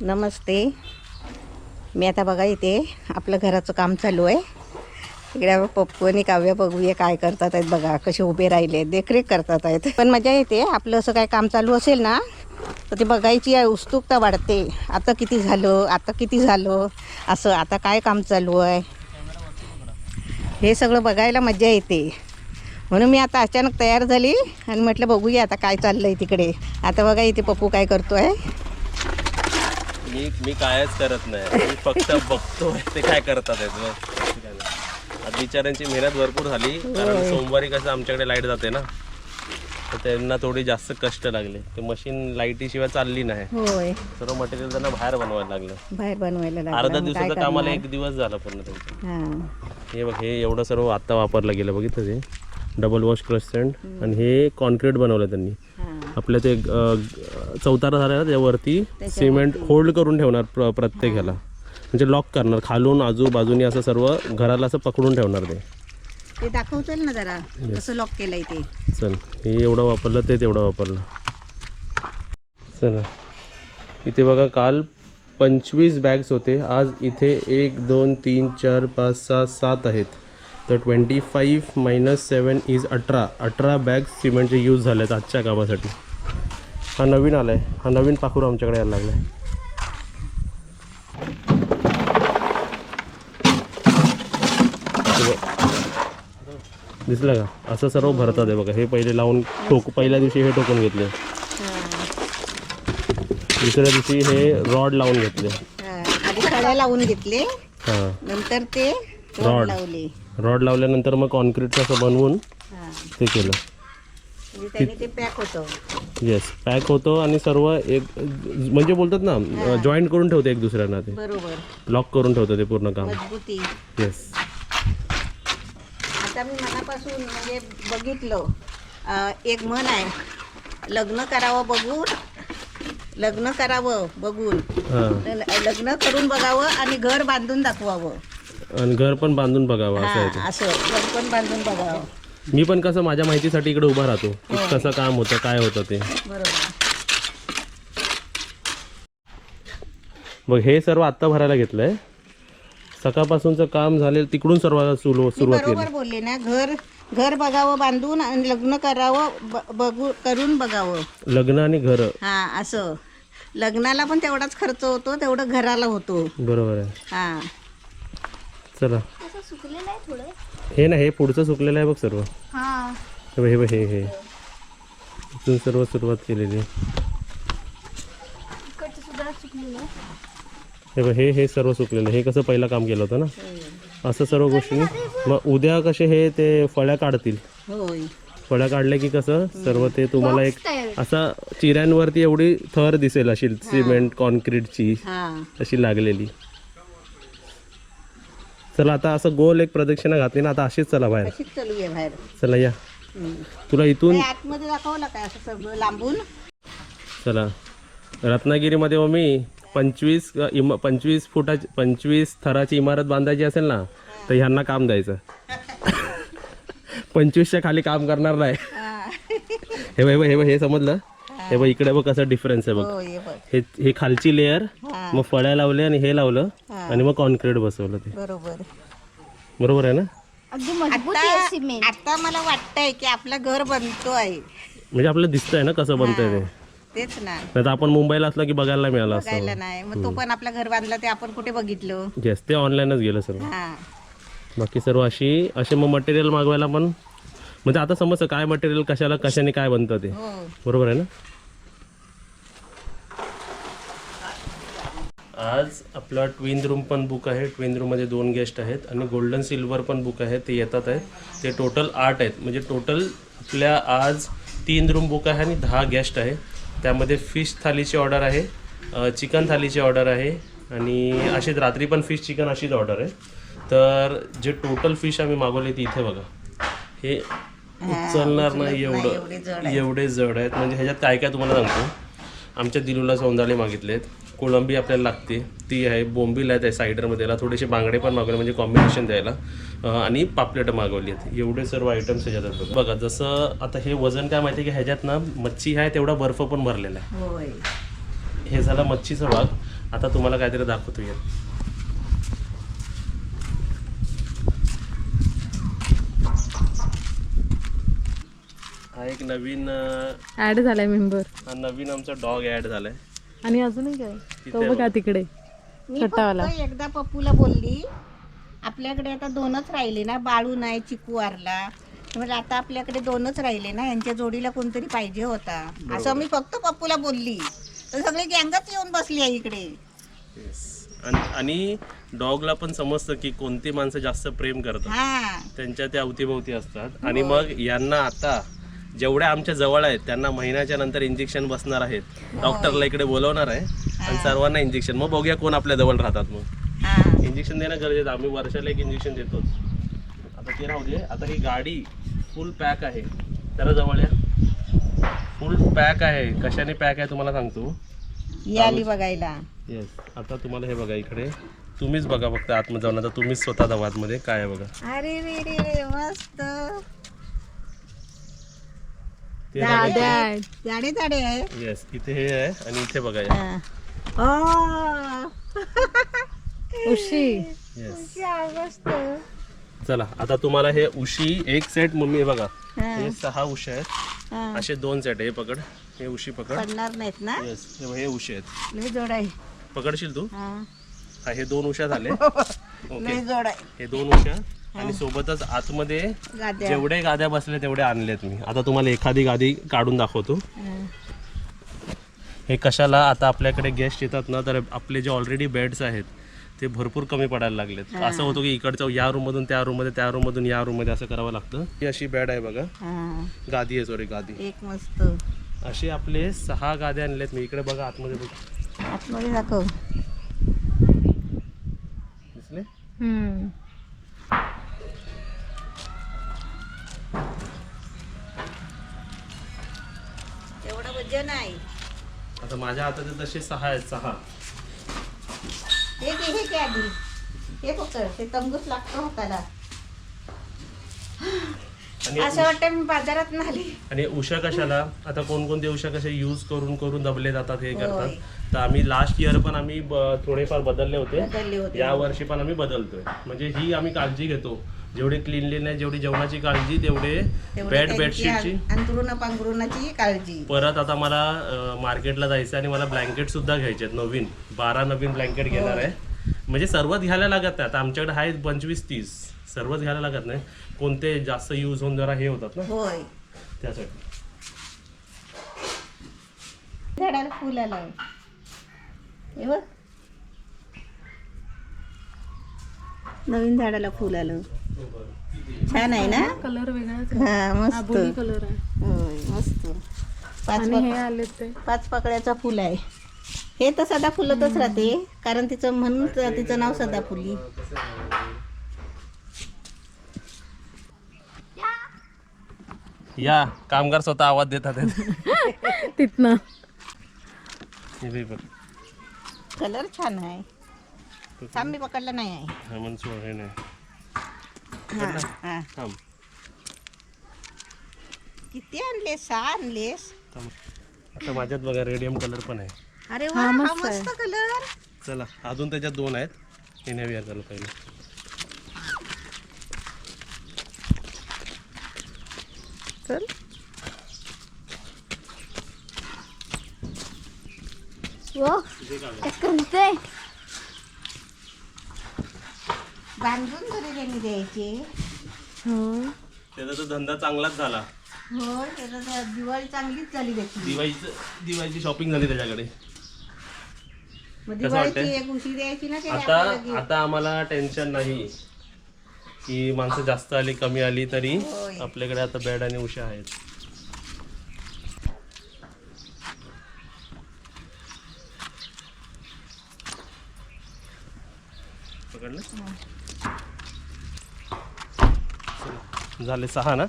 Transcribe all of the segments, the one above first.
नमस्ते. मी आता बघा इथे आपलं घराचं काम चालू आहे. इकडे पप्पू आणि काव्य बघूया काय करतात आहेत बघा कसे उभे राहिले देखरेख करतात आहेत. पण मजा येते आपलं असं काय काम चालू असेल ना तर ते बघायची आहे, उत्सुकता वाढते. आता किती झालं आता किती झालं असं आता काय काम चालू आहे? हे सगळं बघायला मजा येते. म्हणून मी आता अचानक तयार झाली आणि म्हटलं बघूया आता काय चाललं आहे तिकडे. आता बघा इथे पप्पू काय करतो आहे मी मी कायच करत नाही. मी फक्त बघतो ते काय करतात आहेत बिचाऱ्यांची मेहनत भरपूर झाली कारण सोमवारी कसं आमच्याकडे लाइट जाते ना तर त्यांना थोडी जास्त कष्ट लागले. ते मशीन लाईटीशिवाय चालली नाही. होय. सर्व मटेरियल त्यांना बाहेर बनवायला लागलं. बाहेर बनवायला लागलं. अर्धा मग काय दिवसाचं कामाला? एक दिवस झाला पूर्ण त्यांचं. हां. हे बघ हे एवढं सर्व आता वापरलं गेलं बघितलं ते? डबल वॉश क्रस्टंट आणि हे कॉन्क्रीट बनवलं त्यांनी. हां. आपल्या ते चौतारा झाला ना त्यावरती सिमेंट होल्ड करून ठेवणार प्र प्रत्येक ह्याला म्हणजे लॉक करणार खालून आजूबाजूनी असं सर्व घराला असं पकडून ठेवणार ते. ते दाखवतील ना जरा कसं लॉक केलंय ते. चल हे एवढं वापरलं ते तेवढं वापरलं. चला. इथे बघा काल पंचवीस बॅग्स होते आज इथे एक दोन तीन चार पाच सहा सात आहेत. तर twenty five minus seven is अठरा. अठरा बॅग्स सिमेंटचे यूज झाले आहेत आजच्या कामासाठी. हा नवीन आला आहे हा नवीन पाखरू आमच्याकडे यायला लागला आहे दिसलं का? असं सर्व भरतात आहे बघा. हे पहिले लावून ठोक पहिल्या दिवशी हे टोकून घेतले. दुसऱ्या दिवशी हे रॉड लावून घेतले. हां. आधी खड्या लावून घेतले. हां. नंतर ते रॉड. रॉड. लावले. रॉड लावल्यानंतर मग कॉन्क्रीटचं असं बनवून हां. ते केलं. म्हणजे त्याने ते पॅक होतं. येस पॅक होतो आणि सर्व एक म्हणजे बोलतात ना जॉईंट करून ठेवते एक दुसऱ्यांना ते. बरोबर. लॉक करून ठेवतं ते पूर्ण काम. मजबूती. येस आता मी मनापासून म्हणजे बघितलं अं, एक म्हण आहे लग्न करावं बघून लग्न करावं बघून. हां. ल- लग्न करून बघावं आणि घर बांधून दाखवावं. आणि घर पण बांधून बघावं असं आहे ते. हां, असं घर पण बांधून बघावं. मी पण कसं माझ्या माहितीसाठी इकडे उभा राहतो. की कसं काम होतं काय होतं ते. बरोबर. मग हे सर्व आत्ता भरायला घेतलंय. सकाळपासूनचं काम झाले तिकडून सर्व सुरू मी सुरुवात केली. बरोबर बोलले ना घर घर बघावं बांधून आणि लग्न करावं ब- बघू करून बघावं. लग्न आणि घर. हा असं. लग्नाला पण तेवढाच खर्च होतो तेवढं घराला होतो. बरोबर आहे. हा. चला. हे ना हे पुढचं सुकलेलं आहे बघ सर्व. हा. हे बघ, हे बघ, हे हे. इथून सर्व सुरुवात केलेली आहे. हे बघ, हे हे सर्व सुकलेलं आहे. हे कसं पहिलं काम केलं होतं ना? असं सर्व गोष्टी. मग उद्या कसे हे ते फळ्या काढतील? होय. फळ्या काढल्या की कसं? सर्व ते तुम्हाला एक असा चिऱ्यांवरती एवढी थर दिसेल अशी सिमेंट कॉन्क्रीटची हा. अशी लागलेली. चला आता असं गोल एक प्रदक्षिणा घातली ना आता अशीच चला बाहेर. चालू आहे बाहेर. चला या. हम्म. तुला इथून हे आतमध्ये दाखवलं काय असं सगळं लांबून? चला. रत्नागिरीमध्ये मग मी पंचवीस अ, इम पंचवीस फुटाची पंचवीस थराची इमारत बांधायची असेल ना तर ह्यांना काम द्यायचं. पंचवीसच्या खाली काम करणार नाही. हा. हे बघ हे हे बघ हे समजलं? हे बघ इकडे बघ कसं डिफरन्स आहे बघ. हो ये बघ. हे हे खालची लेअर मग फळ्या लावले आणि हे लावलं. आणि मग कॉन्क्रीट बसवलं ते. बरोबर. बरोबर आहे ना? आता आता मला वाटतंय की आपलं घर बनतोय. म्हणजे आपल्याला दिसतंय ना कसं बनतंय ते. तेच ना. नाही तर आपण मुंबईला असलं की बघायला नाही मिळालं असतं बघायला नाही. मग तो पण आपलं घर बांधला ते आपण कुठे बघितलं? येस ते ऑनलाईनच गेलं सर्व. हा. बाकी सर्व अशी असे मग मटेरियल मागवायला पण म्हणजे आता समजतं काय मटेरियल कशाला कशाने काय बनतं ते. हो. बरोबर आहे ना? आज आपला ट्विन रूम पण बुक आहे. ट्विन रूममध्ये दोन गेस्ट आहेत आणि गोल्डन सिल्वर पण बुक आहे. ते येतात आहेत. ते टोटल आठ आहेत. म्हणजे टोटल आपल्या आज तीन रूम बुक आहे आणि दहा गेस्ट आहे. त्यामध्ये फिश थालीची ऑर्डर आहे चिकन थालीची ऑर्डर आहे आणि अशीच रात्री पण फिश चिकन अशीच ऑर्डर आहे. तर जे टोटल फिश आम्ही मागवले ती इथे बघा. हे उचलणार नाही एवढं. एवढे जड आहेत. म्हणजे ह्याच्यात काय काय तुम्हाला सांगतो. आमच्या दिलूला सौंदाळे मागितलेत. कोळंबी आपल्याला लागते. ती आहे बोंबील आहे त्या सायडरमध्ये याला थोडेसे बांगडे पण मागवले म्हणजे कॉम्बिनेशन द्यायला. आणि पापलेट मागवली आहेत. एवढे सर्व आयटम्स ह्याच्यात आहेत बघा. जसं आता हे वजन काय माहिती आहे की ह्याच्यात ना मच्छी आहे तेवढा बर्फ पण भरलेला आहे. होय. हे झाला मच्छीचा भाग. आता तुम्हाला काहीतरी दाखवतो येत. हा एक नवीन ऍड झालाय मेंबर हा नवीन आमचा डॉग ॲड झालाय. आणि अजूनही काय? तो बघा तिकडे. मी छोटावाला. फक्त एकदा पप्पूला बोलली आपल्याकडे आता दोनच राहिले ना बाळू नाही चिकू वारला. म्हणजे आता आपल्याकडे दोनच राहिले ना यांच्या जोडीला कोणतरी पाहिजे होता. असं मी फक्त पप्पूला बोलली. तर सगळी गँगच येऊन बसली आहे इकडे. Yes. आणि आणि डॉगला पण समजतं की कोणती माणसं जास्त प्रेम करतात. हा. त्यांच्या त्या अवतीभोवती असतात. आणि मग यांना आता जेवढ्या आमच्या जवळ आहेत त्यांना महिन्याच्या नंतर इंजेक्शन बसणार आहेत. डॉक्टरला इकडे बोलवणार आहे आणि सर्वांना इंजेक्शन मग बघूया कोण आपल्या जवळ राहतात मग. हा. इंजेक्शन देणं गरजेचं. आम्ही वर्षाला एक इंजेक्शन देतोच. आता ते राहू दे. आता ही गाडी फुल पॅक आहे. जरा जवळ या. फुल पॅक आहे. कशाने पॅक आहे तुम्हाला सांगतो. ही आली बघायला. येस आता तुम्हाला हे बघा इकडे. तुम्हीच बघा फक्त आतमध्ये जाऊन. आता तुम्हीच स्वतः जावा आतमध्ये. काय आहे बघा. अरे रे रे रे मस्त. ते झाडे झाडे आहे येस इथे हे आहे आणि इथे बघा या हा. ओ, उशी. येस चला आता तुम्हाला हे उशी एक सेट मम्मी हे बघा. हा, हे सहा उशी आहेत. हा. असे दोन सेट आहे हे पकड. हे उशी पकड. पडणार नाहीत ना? येस हे बघ, हे उशी आहेत. लय जोड आहे. पकडशील तू? हा. हा हे दोन उशा झाले. ओके लय जोड आहे. हे दोन उशा आणि सोबतच आतमध्ये जेवढे गाद्या बसले तेवढे आणलेत मी. आता तुम्हाला एखादी गादी काढून दाखवतो. हा. हे कशाला? आता आपल्याकडे गेस्ट येतात ना तर आपले जे ऑलरेडी बेड्स आहेत ते भरपूर कमी पडायला लागलेत. असं होतं की इकडचं या रूममधून त्या रूममध्ये त्या रूममधून या रूममध्ये असं करावं लागतं. ही अशी बेड आहे बघा. हा. गादी आहे सॉरी गादी. एक मस्त. असे आपले सहा गाद्या आणलेत मी. इकडे बघा आतमध्ये बघ. आतमध्ये दाखव. दिसले? वजन आहे आता माझ्या हातात तसे सहा आहेत सहा. हे घे हे घे आधी. हे पकड ते तंबूच लागतो हाताला. आणि असं वाटतं मी बाजारात नाली. आणि उषा कशाला? आता कोणकोणते उषा कसे यूज करून करून दबले जातात हे होय. करतात तर आम्ही लास्ट इयर पण आम्ही ब- थोडेफार बदलले होते. बदलले होते. या वर्षी पण आम्ही बदलतोय. म्हणजे ही आम्ही काळजी घेतो. जेवढी क्लिनलीनेस जेवढी जेवणाची काळजी तेवढे बेड बेडशीटची अं- अंथरुण पांघरुणाची काळजी. परत आता मला मार्केटला जायचं आणि मला ब्लँकेट सुद्धा घ्यायचे आहेत नवीन. बारा नवीन ब्लँकेट घेणार आहे. म्हणजे सर्वच घ्यायला लागत नाही. आता आमच्याकडे आहेत पंचवीस तीस. सर्वच घ्यायला लागत नाही. कोणते जास्त यूज होऊन जरा हे होतात ना. होय. त्यासाठी. झाडाला फुल आलं हे बघ. नवीन झाडाला फुल आलं. छान आहे ना? कलर. हा मस्त. कलर आहे. होय मस्त. पाच हे आले ते. पाच पकड्याचा फुल आहे. हे तर सदा फुलतच राहते कारण तिचं म्हणून तिचं नाव सदा फुली. या कामगार स्वतः आवाज देतात. तिथनं. हे. कलर छान आहे. थांब मी पकडला नाही आहे. हा हे. थांब. किती आणलेस? सहा आणलेस? थांब. आता माझ्यात बघा रेडियम कलर पण आहे. अरे वा हा, मस्त मस्त कलर. चला अजून त्याच्यात दोन आहेत. हे नवी झालं पहिले चल. बांधून तरी त्यांनी द्यायचे. हो. त्याचा तर धंदा चांगलाच झाला. हो तर दिवाळी चांगलीच झाली त्याची. दिवाळीचं दिवाळीची शॉपिंग झाली त्याच्याकडे. मग कसं वाटतंय? दिवाळीची एक उशी द्यायची ना त्याने आता आपल्याला gift. आता आम्हाला टेन्शन नाही की माणसं जास्त आली कमी आली तरी होय. आपल्याकडे आता बेड आणि उशा आहेत. पकडलं चला. झाले सहा ना.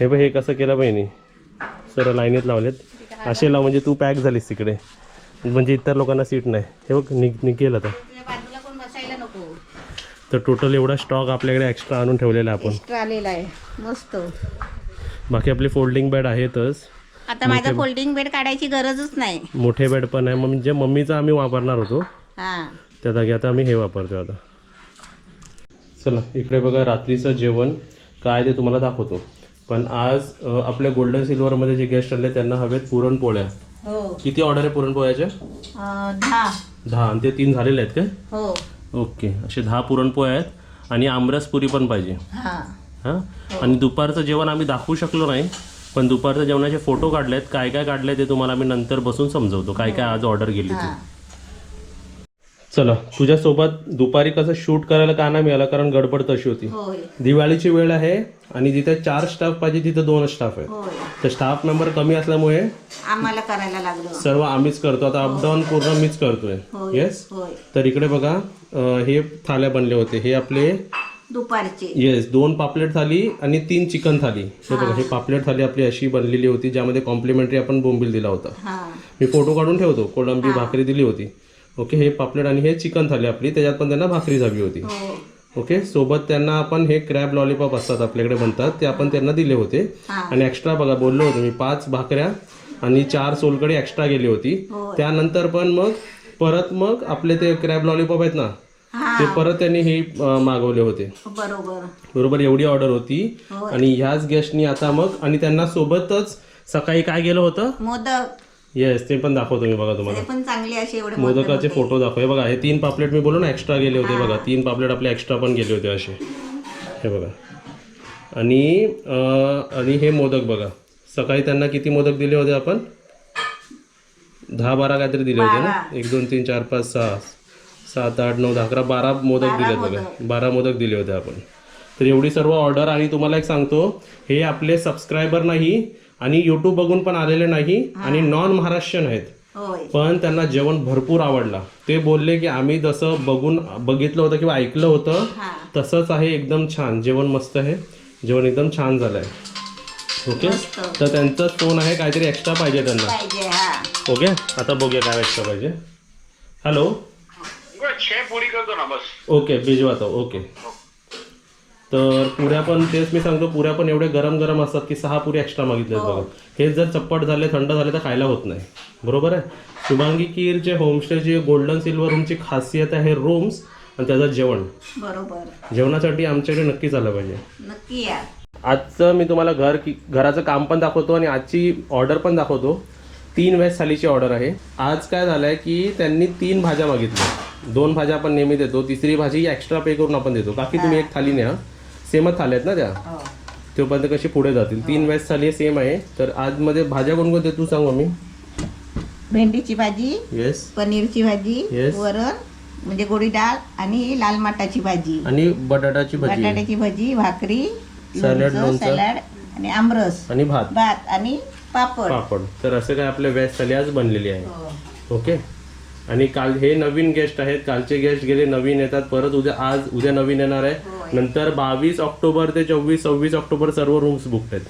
हे बघ हे कसं केलं बहिणी? सर लाईनीत लावलेत. असे लाव म्हणजे तू पॅक झालीस तिकडे. म्हणजे इतर लोकांना सीट नाही. हे बघ निघ निघेल आता. तर टोटल एवढा स्टॉक आपल्याकडे एक्स्ट्रा आणून ठेवलेला आपण. आलेला आहे. मस्त. बाकी आपले फोल्डिंग बेड आहेतच. आता माझं फोल्डिंग बेड काढायची गरजच नाही. मोठे बेड पण आहे. म्हणजे मम्मीचा आम्ही वापरणार होतो हा. त्या जागी आता आम्ही हे वापरतो आता. चला इकडे बघा रात्रीचं जेवण. काय ते तुम्हाला दाखवतो. पण आज आपल्या गोल्डन सिल्वरमध्ये जे गेस्ट आले त्यांना हवेत पुरणपोळ्या. हो. किती ऑर्डर आहे पुरणपोळ्याच्या अं, दहा. दहा. आणि ते तीन झालेले आहेत काय? हो. ओके. असे दहा पुरणपोळ्या आहेत. आणि आमरस पुरी पण पाहिजे. हा. हां? आणि दुपारचं जेवण आम्ही दाखवू शकलो नाही. पण दुपारच्या जेवणाचे फोटो काढलेत. काय काय काढले ते तुम्हाला आम्ही नंतर बसून समजवतो. काय काय आज ऑर्डर गेली ती. चला तुझ्यासोबत दुपारी कसं शूट करायला का नाही मिळालं कारण गडबड तशी होती. दिवाळीची वेळ आहे आणि जिथे चार स्टाफ पाहिजे तिथे दोन स्टाफ आहे तर स्टाफ मेंबर कमी असल्यामुळे आम्हाला करायला लागलो. सर्व आम्हीच करतो. आता अपडाऊन पूर्ण मीच करतोय. येस तर इकडे बघा हे थाल्या बनले होते. हे आपले दुपारचे. येस दोन पापलेट थाली आणि तीन चिकन थाली. हे बघा हे. पापलेट थाली आपली अशी बनलेली होती ज्यामध्ये कॉम्प्लिमेंटरी आपण बोंबील दिला होता. हा. मी फोटो काढून ठेवतो कोळंबी भाकरी दिली होती. ओके हे पापलेट आणि हे चिकन थाली आपली त्याच्यात पण त्यांना भाकरी हवी होती. हो. ओके सोबत त्यांना आपण हे क्रॅब लॉलीपॉप असतात आपल्याकडे बनतात ते आपण त्यांना दिले होते. हा. आणि एक्स्ट्रा बघा बोललो होतो मी पाच भाकऱ्या आणि चार सोलकडी एक्स्ट्रा गेली होती. त्यानंतर पण मग परत मग आपले ते क्रॅब लॉलीपॉप आहेत ना हा ते परत त्यांनी हे मागवले होते. बरोबर. बरोबर एवढी ऑर्डर होती. होय. आणि ह्याच गेस्टनी आता मग आणि त्यांना सोबतच सकाळी काय गेलं होतं? मोदक. येस ते पण दाखवतो मी बघा तुम्हाला. पण चांगले असे एवढे मोदक मोदकाचे. फोटो दाखव. हे बघा हे तीन पापलेट मी बोललो ना एक्स्ट्रा गेले होते बघा. तीन पापलेट आपले एक्स्ट्रा पण गेले होते असे. हे बघा. आणि आणि हे मोदक बघा. सकाळी त्यांना किती मोदक दिले होते आपण? दहा बारा काहीतरी दिले होते ना? एक दोन तीन चार पाच सहा. सात आठ नऊ दहा अकरा बारा मोदक दिले बघा. बारा मोदक दिले होते आपण. तर एवढी सर्व ऑर्डर आणि तुम्हाला एक सांगतो हे आपले सबस्क्रायबर नाही आणि यूट्यूब बघून पण आलेले नाही आणि नॉन महाराष्ट्रीयन आहेत पण त्यांना जेवण भरपूर आवडला. ते बोलले की आम्ही जसं बघून बघितलं होतं किंवा ऐकलं होतं तसंच आहे एकदम छान. जेवण मस्त आहे. जेवण एकदम छान झालं आहे ओके. तर त्यांचाच फोन आहे काहीतरी एक्स्ट्रा पाहिजे त्यांना. ओके? आता बघूया काय एक्स्ट्रा पाहिजे. हॅलो छह पूरी कर दो ना बस. Okay भिजवातो okay. तर पुऱ्या पण तेच मी सांगतो पुऱ्या पण एवढे गरम गरम असतात की सहा पुऱ्या एक्स्ट्रा मागितल्यात बघा. हे जर चप्पट झाले थंड झाले तर खायला होत नाही. बरोबर आहे? शुभांगी कीरचे होमस्टेची गोल्डन सिल्वर रूमची खासियत आहे रूम्स आणि त्याचं जेवण. बरोबर. जेवणासाठी आमच्याकडे नक्कीच आलं पाहिजे. नक्की या. आजचं मी तुम्हाला घर की घराचं काम पण दाखवतो आणि आजची ऑर्डर पण दाखवतो. तीन वेज थालीची ऑर्डर आहे. आज काय झालं आहे की त्यांनी तीन भाज्या मागितल्या. दोन भाज्या आपण नेहमी देतो तिसरी भाजी एक्स्ट्रा पे करून आपण देतो. बाकी तुम्ही एक थाली न्या. सेमच थाल्या आहेत ना त्या? हो. तोपर्यंत कशी पुढे जातील? तीन वेज थाली सेम आहे. तर आजमध्ये भाज्या कोणकोणत्या तू सांग मम्मी भेंडीची भाजी येस पनीरची भाजी Yes. वरण म्हणजे गोडी डाळ आणि लाल माटाची भाजी. आणि बटाटाची भाजी. बटाट्याची भाजी भाकरी सॅलड, लोणचं लोणचं. सॅलड आणि आमरस. आणि भात. भात आणि पापड. पापड. तर असं काय आपल्या वेज थाली आज बनलेली आहे. हो. ओके? आणि काल हे नवीन गेस्ट आहेत. कालचे गेस्ट गेले नवीन येतात. परत उद्या आज उद्या नवीन येणार आहे. नंतर बावीस ऑक्टोबर ते चोवीस सव्वीस ऑक्टोबर सर्व रूम्स बुक आहेत.